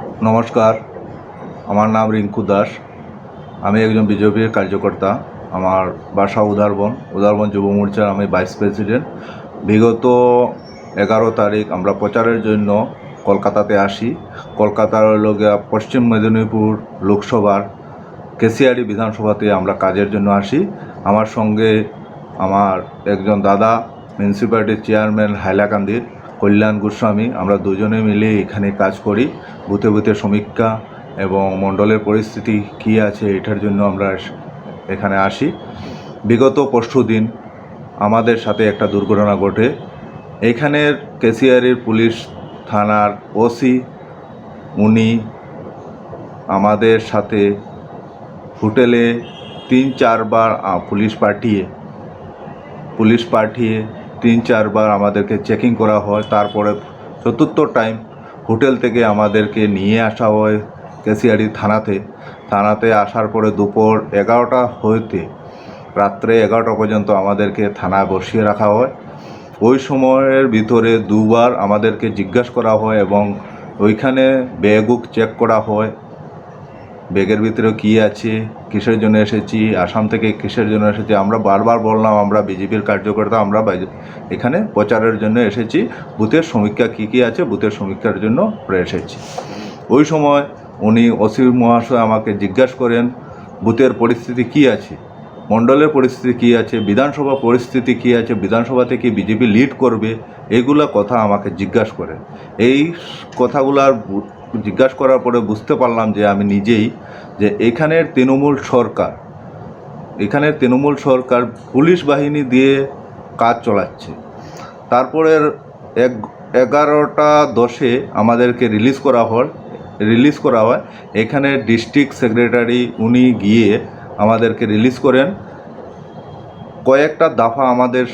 নমস্কার, আমার নাম রিঙ্কু দাস। আমি একজন বিজেপির কার্যকর্তা। আমার বাসা উদারবন। উদারবন যুব মোর্চার আমি ভাইস প্রেসিডেন্ট। বিগত এগারো তারিখ আমরা প্রচারের জন্য কলকাতাতে আসি। কলকাতার লগিয়া পশ্চিম মেদিনীপুর লোকসভার কেসিয়ারি বিধানসভাতে আমরা কাজের জন্য আসি। আমার সঙ্গে আমার একজন দাদা মিউনিসিপ্যালিটির চেয়ারম্যান হাইলাকান্দির। কল্যাণ গোস্বামী, আমরা দুজনে মিলে এখানে কাজ করি। বুথে বুথে সমীক্ষা এবং মণ্ডলের পরিস্থিতি কী আছে এটার জন্য আমরা এখানে আসি। বিগত পরশু দিন আমাদের সাথে একটা দুর্ঘটনা ঘটে। এইখানের কেসিয়ারির পুলিশ থানার ওসি, উনি আমাদের সাথে হোটেলে তিন চারবার পুলিশ পাঠিয়ে পুলিশ পাঠিয়ে তিন, চারবার আমাদেরকে চেকিং করা হয়। তারপরে চতুর্থ টাইম হোটেল থেকে আমাদেরকে নিয়ে আসা হয় কেসিয়ারি থানাতে। থানাতে আসার পরে দুপুর এগারোটা হইতে রাত্রে এগারোটা পর্যন্ত আমাদেরকে থানা বসিয়ে রাখা হয়। ওই সময়ের ভিতরে দুবার আমাদেরকে জিজ্ঞাসা করা হয় এবং ওইখানে বেগুক চেক করা হয়। ব্যাগের ভিতরে কী আছে? কিসের জন্য এসেছি? আসাম থেকে কিসের জন্য এসেছি? আমরা বারবার বললাম, আমরা বিজেপির কার্যকর্তা, আমরা এখানে প্রচারের জন্য এসেছি। বুথের সমীক্ষা কী কী আছে? বুথের সমীক্ষার জন্য এসেছি। ওই সময় উনি ওসি মহাশয় আমাকে জিজ্ঞাসা করেন, বুথের পরিস্থিতি কী আছে? মণ্ডলের পরিস্থিতি কী আছে? বিধানসভা পরিস্থিতি কী আছে? বিধানসভা থেকে বিজেপি লিড করবে? এইগুলা কথা আমাকে জিজ্ঞাসা করে এই কথাগুলার জিজ্ঞাসা করার পরে বুঝতে পারলাম যে আমি নিজেই যে এখানের তৃণমূল সরকার, এখানের তৃণমূল সরকার পুলিশ বাহিনী দিয়ে কাজ চলাচ্ছে। তারপরের এক, এগারোটা দশে আমাদেরকে রিলিজ করা হয় রিলিজ করা হয়। এখানে ডিস্ট্রিক্ট সেক্রেটারি উনি গিয়ে আমাদেরকে রিলিজ করেন। কয়েকটা দফা আমাদের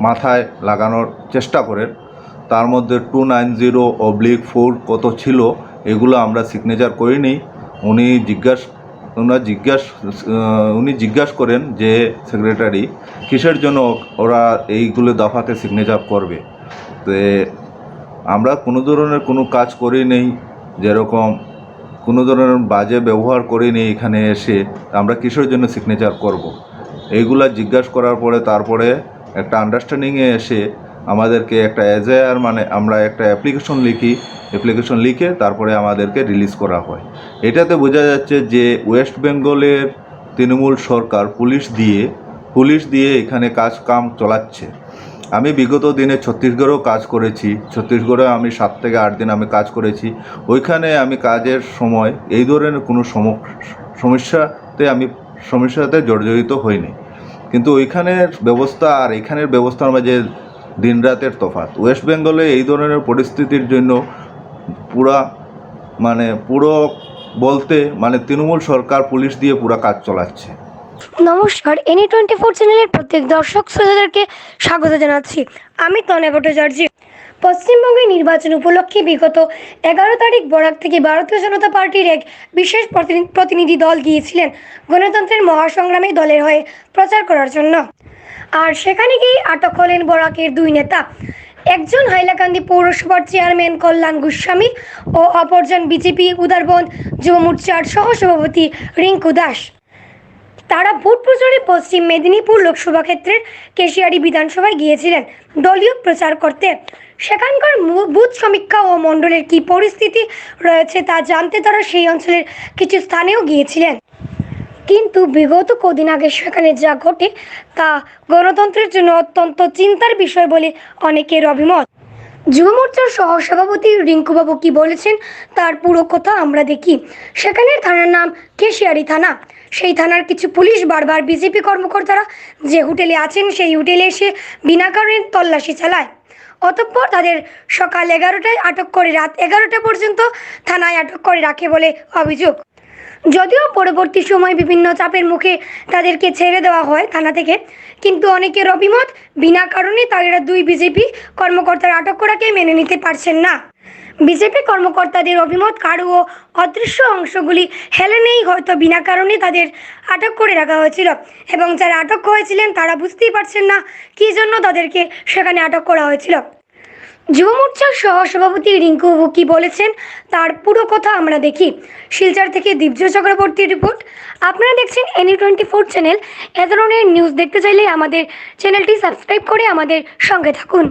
মাথায় লাগানোর চেষ্টা করেন। তার মধ্যে two nine zero oblique four কত ছিল, এগুলো আমরা সিগনেচার করিনি উনি জিজ্ঞাস ওনার জিজ্ঞাস উনি জিজ্ঞাস করেন যে সেক্রেটারি কিসের জন্য ওরা এইগুলো দফাতে সিগনেচার করবে তো আমরা কোনো ধরনের কোনো কাজ করি নেই যেরকম কোনো ধরনের বাজে ব্যবহার করি করিনি এখানে এসে, আমরা কিসের জন্য সিগনেচার করব। এইগুলা জিজ্ঞাসা করার পরে তারপরে একটা আন্ডারস্ট্যান্ডিংয়ে এসে আমাদেরকে একটা এজেআর মানে আমরা একটা অ্যাপ্লিকেশন লিখি অ্যাপ্লিকেশন লিখে তারপরে আমাদেরকে রিলিজ করা হয়। এটাতে বোঝা যাচ্ছে যে ওয়েস্ট বেঙ্গলের তৃণমূল সরকার পুলিশ দিয়ে পুলিশ দিয়ে এখানে কাজ কাম চালাচ্ছে। আমি বিগত দিনে ছত্তিশগড়েও কাজ করেছি। ছত্তিশগড়ে আমি সাত থেকে আট দিন আমি কাজ করেছি। ওইখানে আমি কাজের সময়, এই ধরনের কোনো সম- সমস্যাতে আমি, সমস্যাতে জর্জরিত হইনি। কিন্তু ওইখানের ব্যবস্থা আর এখানের ব্যবস্থার মাঝে দিনরাতের তফাত ওয়েস্ট বেঙ্গলে এই ধরনের পরিস্থিতির জন্য পুরা মানে পুরো বলতে মানে তৃণমূল সরকার, পুলিশ দিয়ে পুরা কাজ চালাচ্ছে। নমস্কার এনি টোয়েন্টি ফোর চ্যানেলের প্রত্যেক দর্শক শ্রোতাদেরকে স্বাগত জানাচ্ছি। আমি তনে ভট্টাচার্য। পশ্চিমবঙ্গে নির্বাচন উপলক্ষে বিগত এগারো তারিখ বরাক থেকে ভারতীয় জনতা পার্টির এক বিশেষ প্রতিনি- প্রতিনিধি দল গিয়েছিলেন গণতন্ত্রের মহাসংগ্রামে দলের হয়ে প্রচার করার জন্য। আর সেখানে গিয়ে আটক হলেন বরাকের দুই নেতা। একজন হাইলাকান্দি পৌরসভার চেয়ারম্যান কল্যাণ গোস্বামী ও অপরজন বিজেপি উদারবন যুব মোর্চার সহসভাপতি রিঙ্কু দাস। তারা ভোট প্রচারে পশ্চিম মেদিনীপুর লোকসভা ক্ষেত্রের কেশিয়ারি বিধানসভায় গিয়েছিলেন দলীয় প্রচার করতে। সেখানকার বুথ সমীক্ষা ও মণ্ডলের কী পরিস্থিতি রয়েছে তা জানতে তারা সেই অঞ্চলের কিছু স্থানেও গিয়েছিলেন। কিন্তু বিগত কদিন আগে সেখানে যা ঘটে তা গণতন্ত্রের জন্য অত্যন্ত চিন্তার বিষয় বলে অনেকের অভিমত। যুব মোর্চার সহ সভাপতি রিঙ্কুবাবু কি বলেছেন তার পুরো কথা আমরা দেখি। সেখানের থানার নাম কেশিয়ারি থানা। সেই থানার কিছু পুলিশ বারবার বিজেপি কর্মকর্তারা যে হোটেলে আছেন সেই হোটেলে এসে বিনা কারণে তল্লাশি চালায়। অতঃপর তাদের সকাল এগারোটায় আটক করে রাত এগারোটা পর্যন্ত থানায় আটক করে রাখে বলে অভিযোগ। যদিও পরবর্তী সময় বিভিন্ন চাপের মুখে তাদেরকে ছেড়ে দেওয়া হয় থানা থেকে, কিন্তু অনেকের অভিমত, বিনা কারণে তারা দুই বিজেপি কর্মকর্তার আটক করাকে মেনে নিতে পারছেন না। বিজেপি কর্মকর্তাদের অভিমত, কারু ও অদৃশ্য অংশগুলি হেলে নেই, হয়তো বিনা কারণে তাদের আটক করে রাখা হয়েছিল। এবং যারা আটক হয়েছিলেন, তারা বুঝতেই পারছেন না কী জন্য তাদেরকে সেখানে আটক করা হয়েছিল। যুব মোর্চার সহসভাপতি রিঙ্কু বুকি বলেছেন, তার পুরো কথা আমরা দেখি। শিলচর থেকে দিব্য চক্রবর্তীর রিপোর্ট। আপনারা দেখছেন এনি টোয়েন্টি ফোর চ্যানেল। এ ধরনের নিউজ দেখতে চাইলে আমাদের চ্যানেলটি সাবস্ক্রাইব করে আমাদের সঙ্গে থাকুন।